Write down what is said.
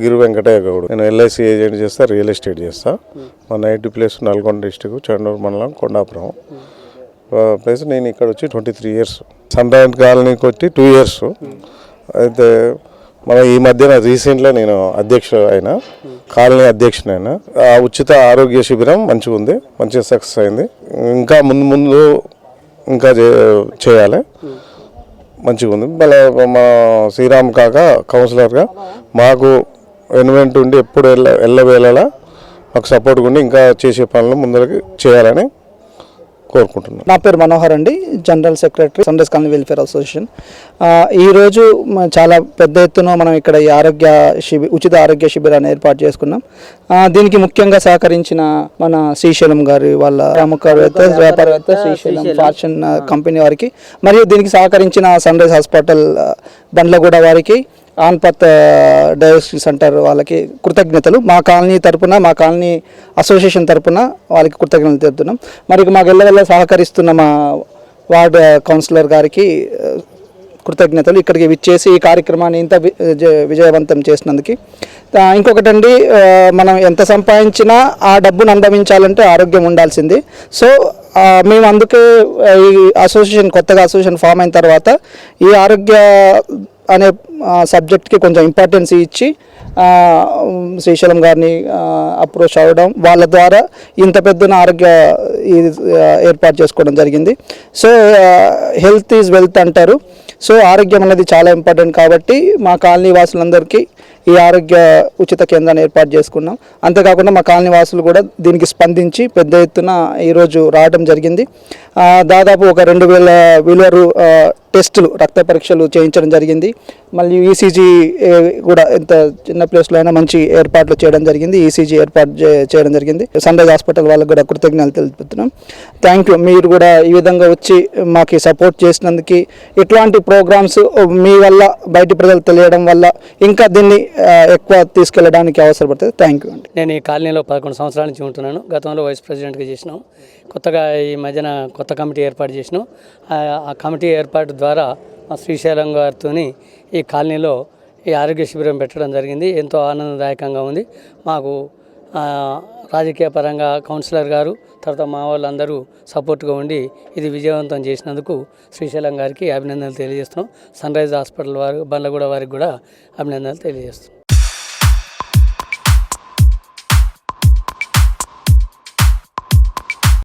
గిరి వెంకటయ్య గౌడ్. నేను LIC agent చేస్తా real estate చేస్తా. మా native place Nalgonda district Chennur మండలం కొండాపురం. ప్లేస్ నేను ఇక్కడ వచ్చి ట్వంటీ త్రీ ఇయర్స్ సంతాన్ కాలనీకి వచ్చి టూ ఇయర్స్ అయితే మన ఈ మధ్యన రీసెంట్గా నేను అధ్యక్ష అయినా కాలనీ అధ్యక్షునైనా ఆ ఉచిత ఆరోగ్య శిబిరం మంచిగా ఉంది మంచిగా సక్సెస్ అయింది. ఇంకా ముందు ముందు ఇంకా చేయాలి. మంచిగా ఉంది. మళ్ళీ మా శ్రీరామ్ కాక కౌన్సిలర్గా మాకు ఎన్వెంట్ ఉండి ఎప్పుడు ఎల్ల ఎల్లవేళలా మాకు సపోర్ట్గా ఉండి ఇంకా చేసే పనులు ముందరికి చేయాలని కోరుకుంటున్నాను నా పేరు మనోహర్ అండి general secretary sunrise colony welfare association. ఈరోజు చాలా పెద్ద ఎత్తున మనం ఇక్కడ ఈ ఆరోగ్య శిబి ఉచిత ఆరోగ్య శిబిరాన్ని ఏర్పాటు చేసుకున్నాం. ఆ, దీనికి ముఖ్యంగా సహకరించిన మన శ్రీశైలం గారి వాళ్ళ ప్రముఖవేత్త వ్యాపారవేత్త శ్రీశైలం ఫార్చ్యూన్ కంపెనీ వారికి మరియు దీనికి సహకరించిన సన్ రైజ్ హాస్పిటల్ బండ్లగూడ వారికి ఆన్పత్ డయాలసిస్ సెంటర్ వాళ్ళకి కృతజ్ఞతలు. మా కాలనీ తరపున మా కాలనీ అసోసియేషన్ తరపున వాళ్ళకి కృతజ్ఞతలు తెలుపుతున్నాం. మరి మాకు ఎల్లవెల్ల సహకరిస్తున్న మా వార్డ్ కౌన్సిలర్ గారికి కృతజ్ఞతలు. ఇక్కడికి విచ్చేసి ఈ కార్యక్రమాన్ని ఇంత వి- విజయవంతం చేసినందుకు. ఇంకొకటండి మనం ఎంత సంపాదించినా ఆ డబ్బును అందమించాలంటే ఆరోగ్యం ఉండాల్సింది. సో మేము అందుకే ఈ అసోసియేషన్ కొత్తగా అసోసియేషన్ ఫామ్ అయిన తర్వాత ఈ ఆరోగ్య అనే సబ్జెక్ట్కి కొంచెం ఇంపార్టెన్స్ ఇచ్చి శ్రీశైలం గారిని అప్రోచ్ అవ్వడం వాళ్ళ ద్వారా ఇంత పెద్ద ఆరోగ్య ఇది ఏర్పాటు చేసుకోవడం జరిగింది. సో హెల్త్ ఈజ్ వెల్త్ అంటారు. సో ఆరోగ్యం అనేది చాలా ఇంపార్టెంట్ కాబట్టి మా కాలనీ వాసులందరికీ ఈ ఆరోగ్య ఉచిత కేంద్రాన్ని ఏర్పాటు చేసుకున్నాం. అంతేకాకుండా మా కాలనీ వాసులు కూడా దీనికి స్పందించి పెద్ద ఎత్తున ఈరోజు రావడం జరిగింది. దాదాపు ఒక రెండు వేల విలువరు టెస్టులు రక్త పరీక్షలు చేయించడం జరిగింది. మళ్ళీ ఈసీజీ కూడా ఎంత చిన్న ప్లేస్లో అయినా మంచి ఏర్పాట్లు చేయడం జరిగింది. ఈసీజీ ఏర్పాటు చేయడం జరిగింది. సన్ రైజ్ హాస్పిటల్ వాళ్ళకి కూడా కృతజ్ఞతలు తెలుపుతున్నాం. థ్యాంక్ యూ మీరు కూడా ఈ విధంగా వచ్చి మాకు సపోర్ట్ చేసినందుకు ఇట్లాంటి ప్రోగ్రామ్స్ మీ వల్ల బయటి ప్రజలు తెలియడం వల్ల ఇంకా దీన్ని ఎక్కువ తీసుకెళ్ళడానికి అవసరపడుతుంది. థ్యాంక్ యూ అండి. నేను ఈ కాలనీలో పదకొండు సంవత్సరాల నుంచి ఉంటున్నాను. గతంలో వైస్ ప్రెసిడెంట్గా చేసినాం. కొత్తగా ఈ మధ్యన కొత్త కమిటీ ఏర్పాటు చేసినాం. ఆ కమిటీ ఏర్పాటు ద్వారా మా శ్రీశైలం గారితో ఈ కాలనీలో ఈ ఆరోగ్య శిబిరం పెట్టడం జరిగింది. ఎంతో ఆనందదాయకంగా ఉంది. మాకు రాజకీయ పరంగా కౌన్సిలర్ గారు తర్వాత మా వాళ్ళందరూ సపోర్ట్గా ఉండి ఇది విజయవంతం చేసినందుకు శ్రీశైలం గారికి అభినందనలు తెలియజేస్తున్నాం. సన్ రైజ్ హాస్పిటల్ వారు బండ్లగూడ వారికి కూడా అభినందనలు తెలియజేస్తున్నాం.